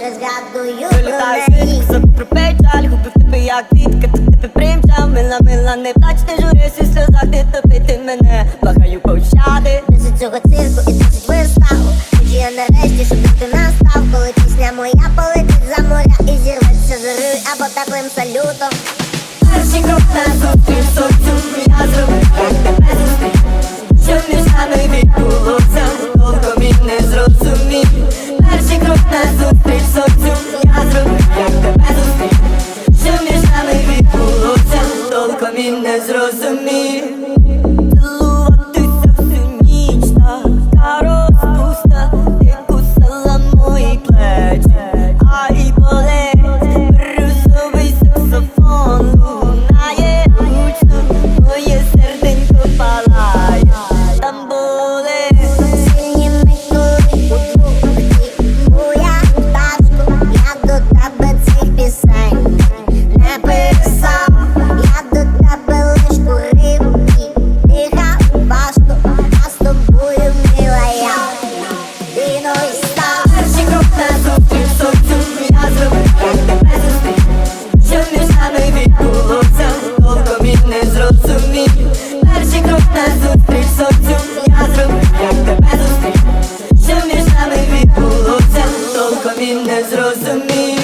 Три згадую Прилітаю про світ, про печаль Губив тебе як квітка, ти тебе примчав. Мила, мила, не плач, не журись у сльозах Ти топити мене, благаю пощади Досить цього цирку і досить виставу Хочу я нарешті, щоб ти настав Коли пісня моя полетить за моря І зірветься зорою або теплим салютом. Перший крок на зустріч соцю Я зробив він не зрозумів. він не зрозумів.